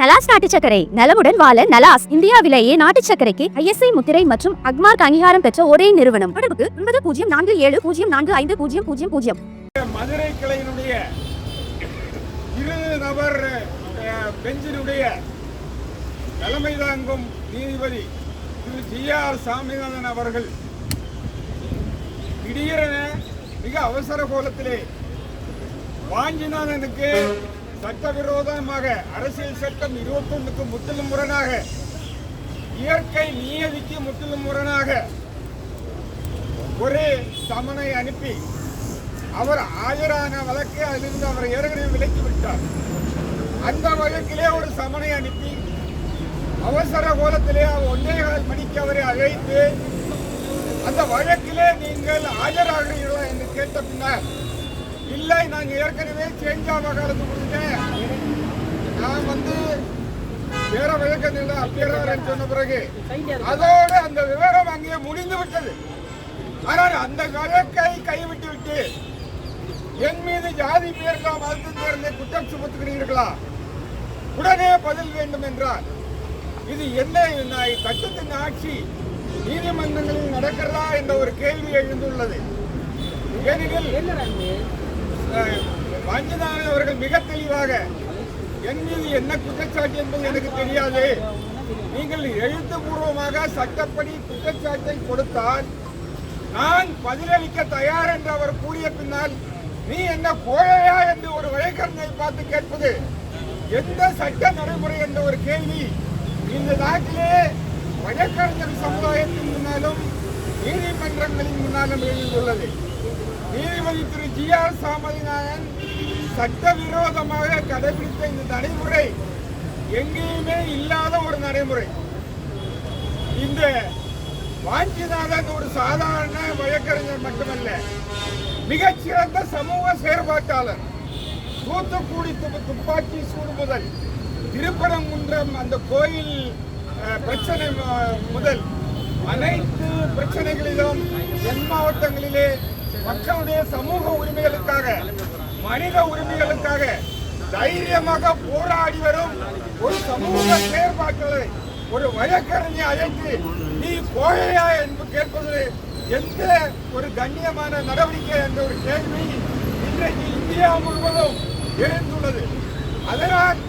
நலாஸ் நாட்டு சக்கரை நலமுடன் வாழ நலாஸ் இந்தியாவிலேயே நாட்டு சக்கரைக்கு ஐஎஸ்ஐ முத்திரை மற்றும் அக்மார்க் அங்கீகாரம் பெற்ற ஒரே நிறுவனம். தொடர்புக்கு ஒன்பது பூஜ்ஜியம் நான்கு ஏழு பூஜ்ஜியம் நான்கு ஐந்து பூஜ்ஜியம் பூஜ்ஜியம் பூஜ்ஜியம். மதுரை கிளையினுடைய இரு நபர் பெஞ்சினுடைய தலைமை தாங்கும் நீதிபதி திரு ஜி ஆர் சாமிநாதன் அவர்கள் திடீரென மிக அவசர கோலத்திலே வாஞ்சிநாதனுக்கு சட்டவிரோதமாக அரசியல் சட்டம் இருபத்தொன்னுக்கு முற்றிலும் முரணாக இயற்கை நியதிக்கு முற்றிலும் முரணாக ஒரு சமனை அனுப்பி அவர் ஆஜரான வழக்கை அதிலிருந்து அவர் ஏற்கனவே விலக்கி விட்டார். அந்த வழக்கிலே ஒரு சமனை அனுப்பி அவசர கோலத்திலே அவர் ஒன்றே கால் மணிக்கு அவரை அழைத்து அந்த வழக்கிலே நீங்கள் ஆஜராகிறீர்களா என்று கேட்ட பின்னர் இல்லை நான் ஏற்கனவே சேஞ்ச் ஆக காலத்து நான் வந்து வேற வழக்கத்தில் அப்பியரார் சொன்ன பிறகு. அதோடு அந்த விவரம் அங்கே முடிந்து விட்டது. ஆனால் அந்த வழக்கை கைவிட்டு விட்டு என் மீது ஜாதி பேர்களா மதத்தின் பேரில் குற்றம் சுமத்துகிறீர்களா? உடனே பதில் வேண்டும் என்றால் இது என்ன சட்டத்தின் ஆட்சி நீதிமன்றங்களில் நடக்கிறதா என்ற ஒரு கேள்வி எழுந்துள்ளது. ஏனெனில் அஹ், அவர்கள் மிக தெளிவாக என் மீது என்ன குற்றச்சாட்டு என்பது எனக்கு தெரியாது. நீங்கள் எழுத்துப்பூர்வமாக சட்டப்படி குற்றச்சாட்டை கொடுத்தால் நான் பதிலளிக்க தயார் என்று அவர் கூறிய பின்னால் நீ என்ன கோழையா? என்று ஒரு வழக்கறிஞரை பார்த்து கேட்பது எந்த சட்ட நடைமுறை என்ற ஒரு கேள்வி. இந்த நாட்டிலே வழக்கறிஞர் சமுதாயத்தின் முன்னாலும் நீதிமன்றங்களின் முன்னாலும் எழுந்துள்ளது. நீதிபதி திரு ஜி ஆர் சாமதிநாதன் சட்டவிரோதமாக கடைபிடித்த இந்த நடைமுறை எங்கேயுமே இல்லாத ஒரு நடைமுறை. இந்த வாஞ்சிநாதன் ஒரு சாதாரண வழக்கறிஞர் மட்டுமல்ல மிகச்சிறந்த சமூக செயற்பாட்டாளர். தூத்துக்குடி துப்பாக்கி சூடு முதல் திருப்பரங்குன்றம் அந்த கோயில் பிரச்சனை முதல் அனைத்து பிரச்சனைகளிலும் தென் மாவட்டங்களிலே மக்களுடைய சமூக உரிமைகளுக்காக மனித உரிமைகளுக்காக தைரியமாக போராடி வரும் ஒரு சமூக செயற்பாட்டாளரை ஒரு வழக்கறிஞரை அழைத்து நீ கோழையா என்று கேட்பது எந்த ஒரு கண்ணியமான நடவடிக்கை என்ற ஒரு கேள்வி இன்றைக்கு இந்தியா முழுவதும் எழுந்துள்ளது. அதனால்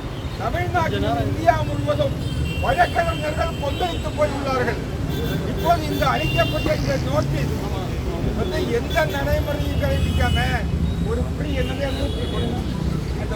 தமிழ்நாட்டில் இந்தியா முழுவதும் வழக்கறிஞர்கள் கொந்தளித்து போயுள்ளார்கள். இப்போது இந்த அளிக்கப்பட்ட இந்த நோட்டீஸ் வந்து எந்த நடைமுறையும் கடைபிடிக்காம ஒரு புரி என்னது அந்த